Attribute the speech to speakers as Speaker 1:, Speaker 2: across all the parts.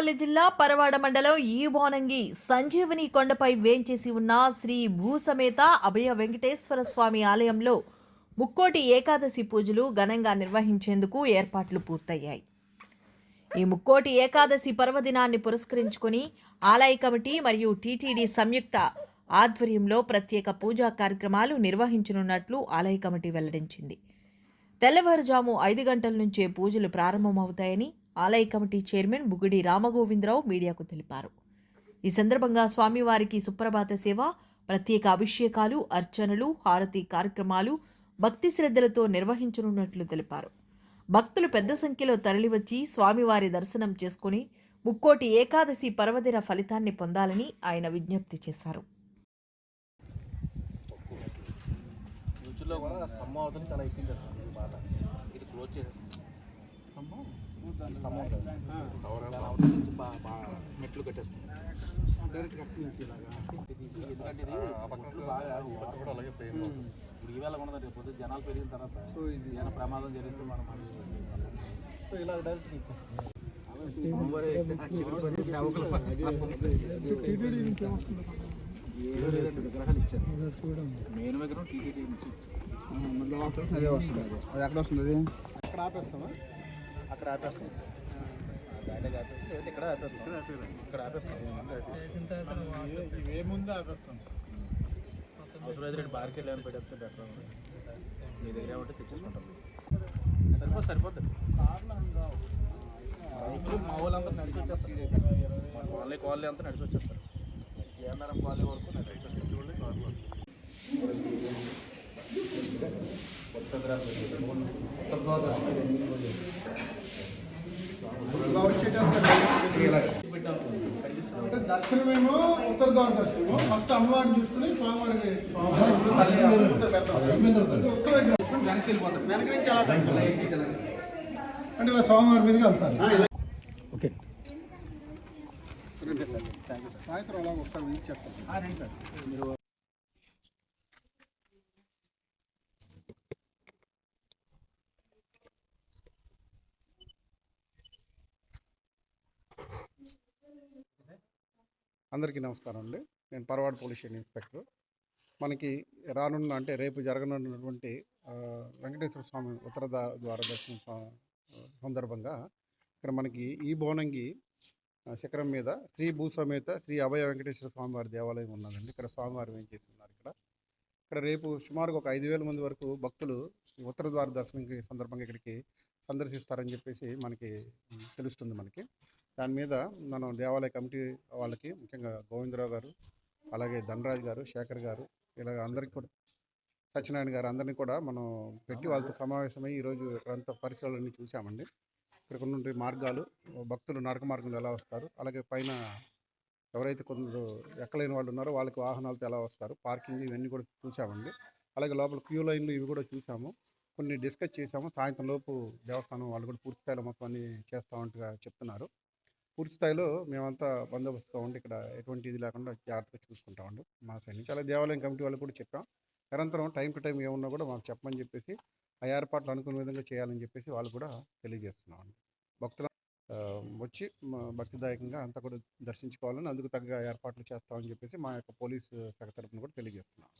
Speaker 1: అనకాపల్లి జిల్లా పరవాడ మండలం ఈ వానంగి సంజీవని కొండపై వేంచేసి ఉన్న శ్రీ భూసమేత అభయ వెంకటేశ్వర స్వామి ఆలయంలో ముక్కోటి ఏకాదశి పూజలు ఘనంగా నిర్వహించేందుకు ఏర్పాట్లు పూర్తయ్యాయి. ఈ ముక్కోటి ఏకాదశి పర్వదినాన్ని పురస్కరించుకొని ఆలయ కమిటీ మరియు టీటీడీ సంయుక్త ఆధ్వర్యంలో ప్రత్యేక పూజా కార్యక్రమాలు నిర్వహించనున్నట్లు ఆలయ కమిటీ వెల్లడించింది. తెల్లవారుజాము ఐదు గంటల నుంచే పూజలు ప్రారంభమవుతాయని ఆలయ కమిటీ చైర్మన్ బుగిడి రామగోవిందరావు మీడియాకు తెలిపారు. ఈ సందర్భంగా స్వామివారికి సుప్రభాత సేవ ప్రత్యేక అభిషేకాలు అర్చనలు హారతి కార్యక్రమాలు భక్తి శ్రద్ధలతో నిర్వహించనున్నట్లు తెలిపారు. భక్తులు పెద్ద సంఖ్యలో తరలివచ్చి స్వామివారి దర్శనం చేసుకుని ముక్కోటి ఏకాదశి పర్వదిన ఫలితాన్ని పొందాలని ఆయన విజ్ఞప్తి చేశారు.
Speaker 2: చాలా ఈ స్తంభం మెట్లు కట్టేస్తుంది ఎందుకంటే ఇది బాగా అలాగే ఇప్పుడు ఈవేళ ఉండదు రేపు జనాలు పెరిగిన తర్వాత ఏమైనా ప్రమాదం జరిగితే మనం ఇలా డైరెక్ట్ ఏడు విగ్రహాలు ఇచ్చారు మెయిన్ విగ్రహం టీటీడీ నుంచి
Speaker 3: అదే వస్తుంది అది ఎక్కడ వస్తుంది
Speaker 2: అక్కడ ఆపేస్తామా అక్కడ ఆపేస్తాం. లేదంటే ఇక్కడ ఆపేస్తాం. ఇక్కడ ఆపేస్తాం.
Speaker 3: ఏముంది ఆపేస్తాం.
Speaker 2: అవసరం అయితే రెండు బార్కి పెట్టేస్తే బెటర్ మీ దగ్గర ఉంటే తెచ్చేసుకుంటాం. సరిపోతుంది సరిపోతుంది బైక్లు మా వాళ్ళంతా నడిచి వచ్చేస్తారు మా కాలనీ కాలనీ అంతా నడిచి వచ్చేస్తారు ఏమన్నా కాలనీ వరకు నడిచి వచ్చేస్తారు కాలనీ
Speaker 3: ఇలా వచ్చేటప్పుడు అంటే దర్శనమేమో ఉత్తర ద్వార దర్శనమో ఫస్ట్ అమ్మవారిని చూసుకుని స్వామివారికి అంటే ఇలా స్వామివారి మీదకి వెళ్తారు.
Speaker 2: ఓకే.
Speaker 3: సాయంత్రం అలా ఒకసారి వీక్ చేస్తాను
Speaker 2: మీరు
Speaker 3: అందరికీ నమస్కారం అండి. నేను పరవాడ పోలీస్ ఇన్స్పెక్టర్. మనకి రానున్న అంటే రేపు జరగనున్నటువంటి వెంకటేశ్వర స్వామి ఉత్తర ద్వార దర్శనం సందర్భంగా ఇక్కడ మనకి ఈ బోనంగి శిఖరం మీద శ్రీ భూసమేత శ్రీ అభయ వెంకటేశ్వర స్వామివారి దేవాలయం ఉన్నదండి. ఇక్కడ స్వామివారు ఏం చేస్తున్నారు ఇక్కడ? ఇక్కడ రేపు సుమారుగా ఒక ఐదు వేల మంది వరకు భక్తులు ఉత్తర ద్వార దర్శనంకి సందర్భంగా ఇక్కడికి సందర్శిస్తారని చెప్పేసి మనకి తెలుస్తుంది మనకి. దాని మీద మనం దేవాలయ కమిటీ వాళ్ళకి ముఖ్యంగా గోవిందరావు గారు అలాగే ధనరాజ్ గారు శేఖర్ గారు ఇలాగ అందరికీ కూడా సత్యనారాయణ గారు అందరినీ కూడా మనం పెట్టి వాళ్ళతో సమావేశమై ఈరోజు ఇక్కడంతా పరిసరాలన్నీ చూసామండి ఇక్కడ నుండి మార్గాలు భక్తులు నడక మార్గంలో ఎలా వస్తారు అలాగే పైన ఎవరైతే కొందరు ఎక్కలేని వాళ్ళు ఉన్నారో వాళ్ళకి వాహనాలతో ఎలా వస్తారు పార్కింగ్ ఇవన్నీ కూడా చూసామండి అలాగే లోపల క్యూ లైన్లు ఇవి కూడా చూసాము కొన్ని డిస్కస్ చేసాము సాయంత్రం లోపు దేవస్థానం వాళ్ళు కూడా పూర్తి స్థాయిలో మొత్తం అన్ని చేస్తామంటగా చెప్తున్నారు. పూర్తి స్థాయిలో మేమంతా బందోబస్తుగా ఉండి ఇక్కడ ఎటువంటి ఇది లేకుండా జాగ్రత్తగా చూసుకుంటామండి మా సైడ్ నుంచి అలా దేవాలయం కమిటీ వాళ్ళకి కూడా చెప్పాం. నిరంతరం టైం టు టైం ఏమున్నా కూడా మాకు చెప్పమని చెప్పేసి ఆ ఏర్పాట్లు అనుకున్న విధంగా చేయాలని చెప్పేసి వాళ్ళు కూడా తెలియజేస్తున్నామండి భక్తులు భక్తుల వచ్చి భక్తిదాయకంగా అంతా కూడా దర్శించుకోవాలని అందుకు తగ్గ ఏర్పాట్లు చేస్తామని చెప్పేసి మా యొక్క పోలీసు శాఖ తరపున కూడా తెలియజేస్తున్నాం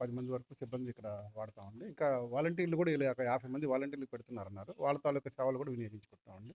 Speaker 3: పది మంది వరకు సిబ్బంది ఇక్కడ వాడతామండి ఇంకా వాలంటీర్లు కూడా ఇలా ఒక యాభై మంది వాలంటీర్లు పెడుతున్నారన్నారు. వాళ్ళ తాలూకా సేవలు కూడా వినియోగించుకుంటామండి